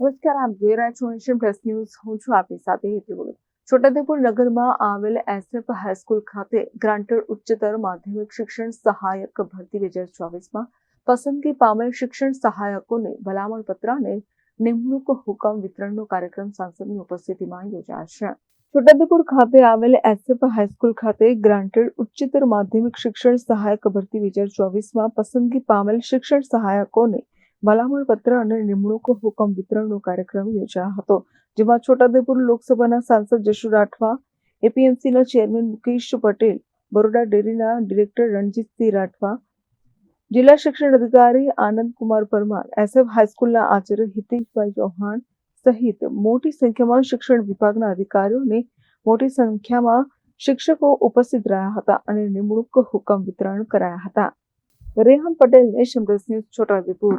નમસ્કાર આપ જોઈ રહ્યા છો એશિયન પ્લસ ન્યૂઝ હું છું આપની સાથે હેતુ ભગત છોટાઉદેપુર નગરમાં આવેલ એસએફ હાઈસ્કૂલ ખાતે ગ્રાન્ટેડ ઉચ્ચતર માધ્યમિક શિક્ષણ સહાયક ભરતી બે હજાર ચોવીસમાં પસંદગી પામેલ શિક્ષણ સહાયકોને ભલામણ પત્ર અને નિમણૂક હુકમ વિતરણનો કાર્યક્રમ સાંસદની ઉપસ્થિતિમાં યોજાશે. છોટાઉદેપુર ખાતે આવેલ એસએફ હાઈસ્કૂલ ખાતે ગ્રાન્ટેડ ઉચ્ચતર માધ્યમિક શિક્ષણ સહાયક ભરતી બે હજાર ચોવીસમાં પસંદગી પામેલ શિક્ષણ સહાયકોને ભલામણ પત્ર અને નિમણૂક હુકમ વિતરણનો કાર્યક્રમ યોજાયો હતો, જેમાં છોટાઉદેપુર લોકસભાના સાંસદ જશુ રાઠવા, એપીએમસીના ચેરમેન મુકેશ પટેલ, બરોડા ડેરીના ડિરેક્ટર રણજીતસિંહ રાઠવા, જિલ્લા શિક્ષણ અધિકારી આનંદ કુમાર પરમાર, એસએફ હાઈસ્કૂલના આચાર્ય હિતેશભાઈ ચૌહાણ સહિત મોટી સંખ્યામાં શિક્ષણ વિભાગના અધિકારીઓ અને મોટી સંખ્યામાં શિક્ષકો ઉપસ્થિત રહ્યા હતા અને નિમણૂક હુકમ વિતરણ કરાયા હતા. Reham Patel plus news Chhota Udepur.